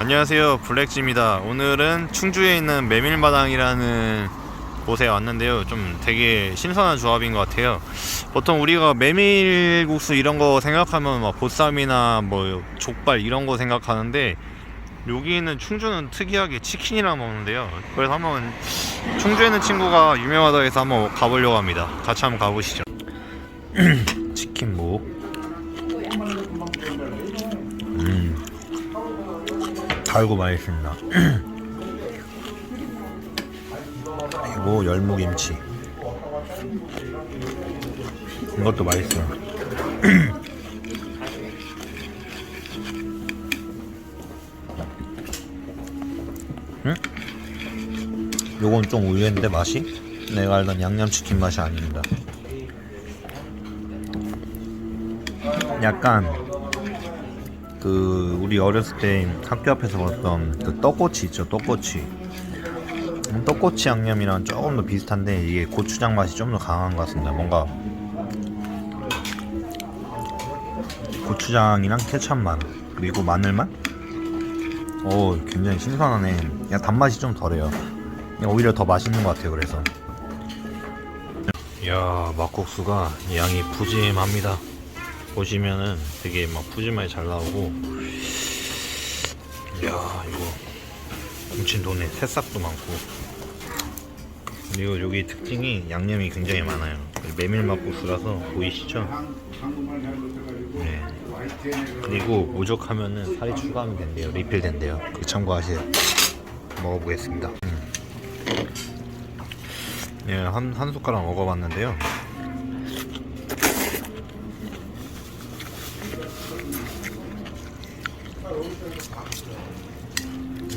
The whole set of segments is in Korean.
안녕하세요. 블랙지입니다. 오늘은 충주에 있는 메밀마당이라는 곳에 왔는데요. 좀 되게 신선한 조합인 것 같아요. 보통 우리가 메밀국수 이런 거 생각하면 막 보쌈이나 뭐 족발 이런 거 생각하는데 여기는 충주는 특이하게 치킨이랑 먹는데요. 그래서 한번 충주에 있는 친구가 유명하다 해서 한번 가보려고 합니다. 같이 한번 가보시죠 달고 맛있습니다. 그리고 열무김치. 이것도 맛있어요. 응? 요건 좀 의외인데 맛이? 내가 알던 양념치킨 맛이 아닙니다. 약간 그 우리 어렸을 때 학교 앞에서 먹었던 그 떡꼬치 있죠 떡꼬치. 음, 떡꼬치 양념이랑 조금 더 비슷한데 이게 고추장 맛이 좀 더 강한 것 같습니다. 뭔가 고추장이랑 케찹 맛 그리고 마늘 맛? 오 굉장히 신선하네. 그냥 단맛이 좀 덜해요. 오히려 더 맛있는 것 같아요 그래서. 이야 막국수가 양이 푸짐합니다 보시면은 되게 막 푸짐하게 잘 나오고. 이야 이거. 김치돈에 새싹도 많고. 그리고 여기 특징이 양념이 굉장히 많아요. 메밀막국수라서 보이시죠? 네. 그리고 부족하면은 살이 추가하면 된대요. 리필 된대요. 그 참고하세요 먹어보겠습니다. 음. 예, 한, 한 숟가락 먹어봤는데요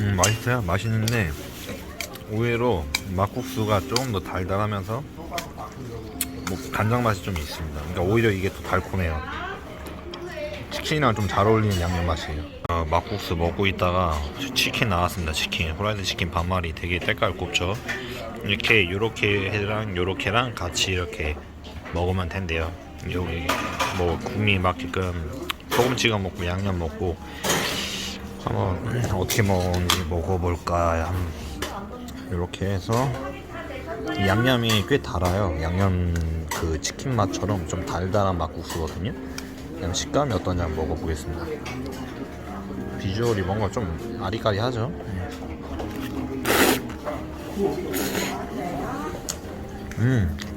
음 맛있어요. 맛있는데 의외로 막국수가 조금 더 달달하면서 뭐 간장 맛이 좀 있습니다. 그러니까 오히려 이게 더 달콤해요. 치킨이랑 좀 잘 어울리는 양념 맛이에요. 어, 막국수 먹고 있다가 치킨 나왔습니다. 치킨. 후라이드 치킨 반마리 되게 때깔 곱죠? 이렇게 요렇게랑 요렇게랑 같이 이렇게 먹으면 된대요. 여기 뭐 국미 맞게끔 소금 찍어 먹고 양념 먹고 한번 어떻게 먹는지 먹어볼까 이렇게 해서 이 양념이 꽤 달아요. 양념 그 치킨 맛처럼 좀 달달한 막국수거든요. 그냥 식감이 어떤지 한번 먹어보겠습니다. 비주얼이 뭔가 좀 아리까리하죠? 음.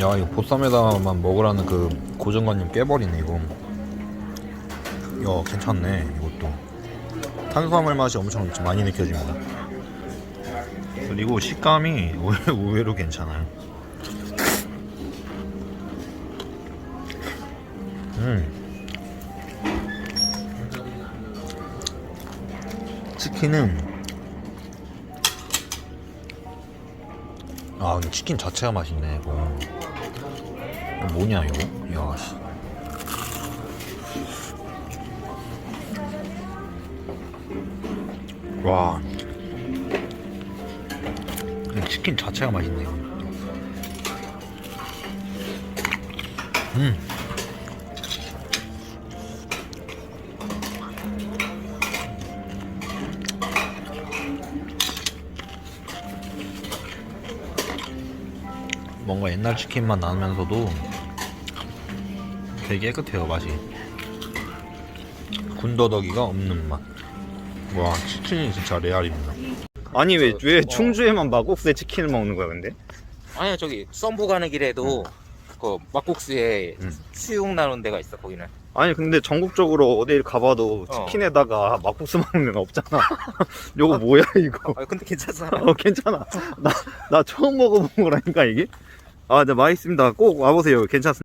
야 이거 보쌈에다만 먹으라는 그 고정관념 깨버리네 이거. 야 괜찮네 이것도. 탄수화물 맛이 엄청 많이 느껴집니다. 그리고 식감이 의외로 괜찮아요. 음. 치킨은 아 근데 치킨 자체가 맛있네 이거. 이거 뭐냐 이거? 야 씨. 와. 이 치킨 자체가 맛있네요 음 뭔가 옛날 치킨 맛 나면서도 되게 깨끗해요 맛이. 군더더기가 없는 맛. 와 치킨이 진짜 레알입니다. 아니 왜왜 충주에만 막국수에 치킨을 먹는 거야 근데? 아니야 저기 썸보 가는 길에도 그 막국수에 음. 수육 나오는 데가 있어 거기는. 아니 근데 전국적으로 어딜 가봐도 어. 치킨에다가 막국수 먹는 데는 없잖아. 요거 뭐야 이거? 아 근데 괜찮잖아. 어 괜찮아. 나 나 처음 먹어본 거라니까 이게 아 네 맛있습니다. 꼭 와보세요. 괜찮습니다